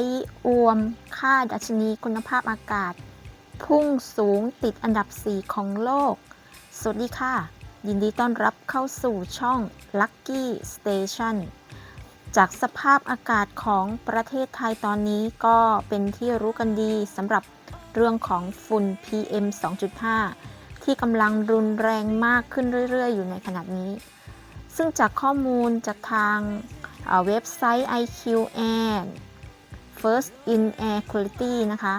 ยอวมค่าดัชนีคุณภาพอากาศ พุ่งสูงติดอันดับ 4 ของโลก สวัสดีค่ะ ยินดีต้อนรับเข้าสู่ช่อง Lucky Station จากสภาพอากาศของประเทศไทยตอนนี้ก็เป็นที่รู้กันดีสำหรับเรื่องของฝุ่น PM 2.5 ที่กำลังรุนแรงมากขึ้นเรื่อย ๆ อยู่ในขณะนี้ ซึ่งจากข้อมูลจากทางเว็บไซต์ IQ Air First in Air Quality นะคะ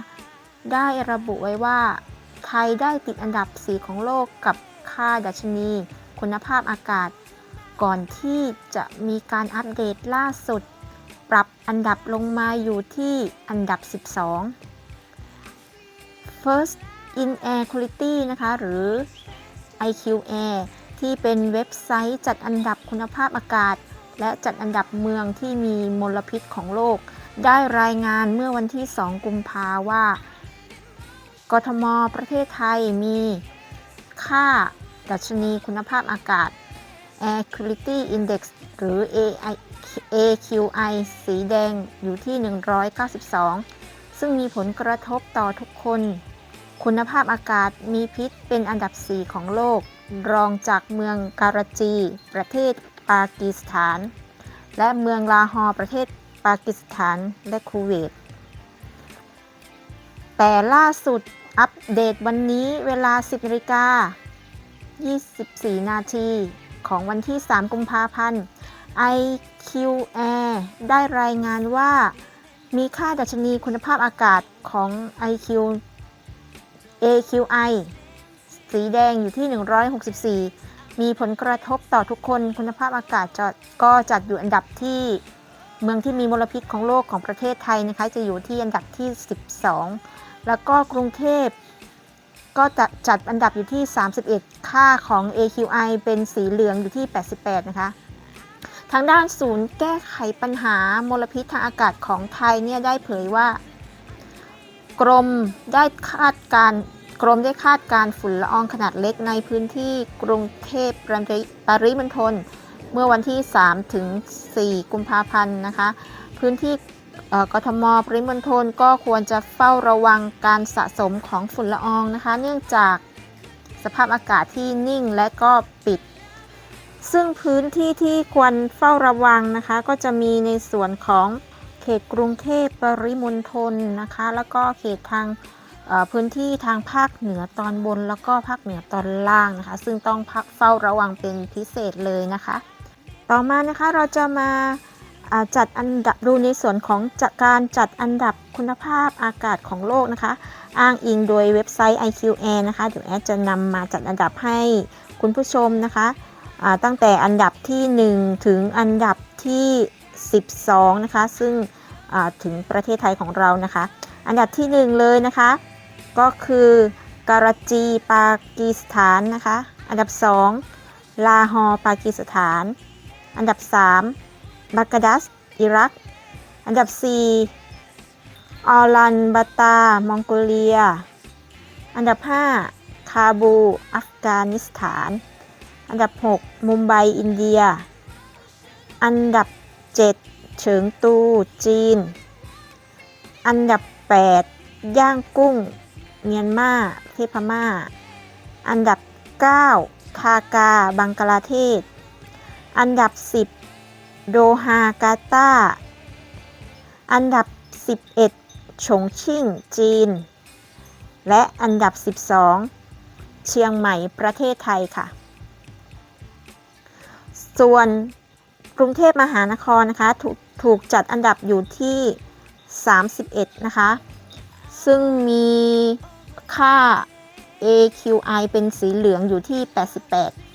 ได้ระบุไว้ว่า ไทยได้ติดอันดับ 4 ของโลกกับค่าดัชนี คุณภาพอากาศ ก่อนที่จะมีการอัปเดตล่าสุด ปรับอันดับลงมาอยู่ที่อันดับ 12 First in Air Quality นะคะ หรือ IQ Air ที่เป็นเว็บไซต์จัดอันดับคุณภาพอากาศ และจัดอันดับเมืองที่มีมลพิษของโลก ได้รายงานเมื่อวันที่ 2 กุมภาว่า กทม ประเทศไทยมีค่าดัชนีคุณภาพอากาศ Air Quality Index หรือ AI AQI สีแดงอยู่ที่ 192 ซึ่งมีผลกระทบต่อทุกคน คุณภาพอากาศมีพิษเป็นอันดับ 4 ของโลก รองจากเมืองการาจี ประเทศปากีสถาน และเมืองลาฮอร์ประเทศ ปากีสถานและคูเวต แต่ล่าสุดอัปเดตวันนี้เวลา 10นาฬิกา 24 นาทีของวันที่ 3 กุมภาพันธ์ IQ Air ได้รายงานว่ามีค่าดัชนีคุณภาพอากาศของ IQ AQI สีแดงอยู่ที่ 164 มีผลกระทบต่อทุกคนคุณภาพอากาศก็จัดอยู่อันดับที่ เมืองที่มีมลพิษของโลกของประเทศไทยนะคะจะอยู่ที่อันดับที่ 12 แล้วก็กรุงเทพก็จะจัดอันดับอยู่ที่ 31 ค่าของ AQI เป็นสีเหลืองอยู่ที่ 88 นะคะ ทางด้านศูนย์แก้ไขปัญหามลพิษทางอากาศของไทยเนี่ยได้เผยว่า กรมได้คาดการกรมได้คาดการฝุ่นละอองขนาดเล็กในพื้นที่กรุงเทพปริปริมณฑล มื่อวันที่ 3 ถึง 4 กุมภาพันธ์นะคะ พื้นที่กทมปริมณฑลก็ควรจะเฝ้าระวังการสะสมของฝุ่นละอองนะคะ เนื่องจากสภาพอากาศที่นิ่งและก็ปิด ซึ่งพื้นที่ที่ควรเฝ้าระวังนะคะ ก็จะมีในส่วนของเขตกรุงเทพปริมณฑลนะคะ แล้วก็เขตทางพื้นที่ทางภาคเหนือตอนบนแล้วก็ภาคเหนือตอนล่างนะคะ ซึ่งต้องพักเฝ้าระวังเป็นพิเศษเลยนะคะ ต่อมานะคะเราจะมาจัดอันดับดูในส่วนของจัดการจัดอันดับคุณภาพอากาศของโลกนะคะ อ้างอิงโดยเว็บไซต์ IQAir นะคะ เดี๋ยวแอดจะนำมาจัดอันดับให้คุณผู้ชมนะคะตั้งแต่อันดับที่ 1 ถึงอันดับที่ 12 นะคะ ซึ่งถึงประเทศไทยของเรานะคะ อันดับที่ 1 เลยนะคะ ก็คือการาจีปากีสถานนะคะ อันดับ 2 ลาฮอร์ปากีสถาน อันดับ 3บากดัส อิรัก อันดับ 4 ออลันบาตา มองโกเลีย อันดับ 5 คาบู อัฟกานิสถาน อันดับ 6 มุมไบ อินเดีย อันดับ 7 เฉิงตู จีน อันดับ 8 ย่างกุ้ง เมียนมา เทพม่า อันดับ 9 ทากา บังกลาเทศ อันดับ 10 โดฮากาตา อันดับ 11ฉงชิ่ง จีน และอันดับ 12 เชียงใหม่ประเทศไทยค่ะ ส่วนกรุงเทพมหานครนะคะถูกถูกจัดอันดับอยู่ที่ 31 นะคะ ซึ่งมีค่า AQI เป็นสีเหลืองอยู่ที่ 88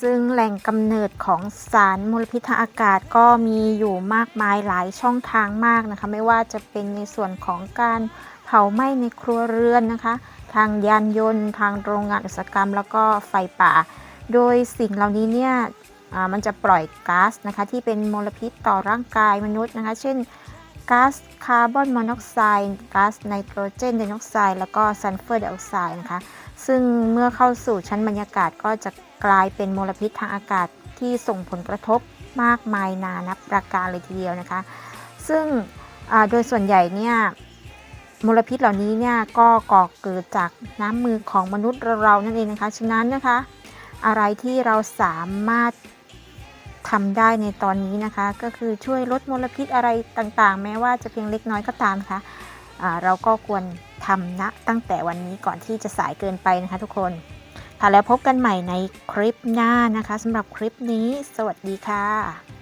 ซึ่งแหล่งกำเนิดของสารมลพิษทางอากาศก็มีอยู่มากมายหลายช่องทางมากนะคะ ไม่ว่าจะเป็นในส่วนของการเผาไหม้ในครัวเรือนนะคะ ทางยานยนต์ ทางโรงงานอุตสาหกรรม แล้วก็ไฟป่า โดยสิ่งเหล่านี้เนี่ยมันจะปล่อยก๊าซนะคะที่เป็นมลพิษต่อร่างกายมนุษย์นะคะ เช่น ก๊าซคาร์บอนมอนอกไซด์ก๊าซไนโตรเจนไดออกไซด์แล้วก็ซัลเฟอร์ไดออกไซด์นะคะ ซึ่งเมื่อเข้าสู่ชั้นบรรยากาศก็จะกลายเป็นมลพิษทางอากาศที่ส่งผลกระทบมากมายนานับประการเลยทีเดียวนะคะ ซึ่งโดยส่วนใหญ่เนี่ยมลพิษเหล่านี้เนี่ยก็ก่อเกิดจากน้ำมือของมนุษย์เรานั่นเองนะคะ ฉะนั้นนะคะ อะไรที่เราสามารถ ทำได้ในตอนนี้นะคะ ก็คือช่วยลดมลพิษอะไรต่างๆ แม้ว่าจะเพียงเล็กน้อยก็ตามนะคะ่ะเราก็ควรทำนะตั้งแต่วันนี้ก่อนที่จะสายเกินไปนะคะทุกคนค่ะแล้วพบกันใหม่ในคลิปหน้านะคะสำหรับคลิปนี้ สวัสดีค่ะ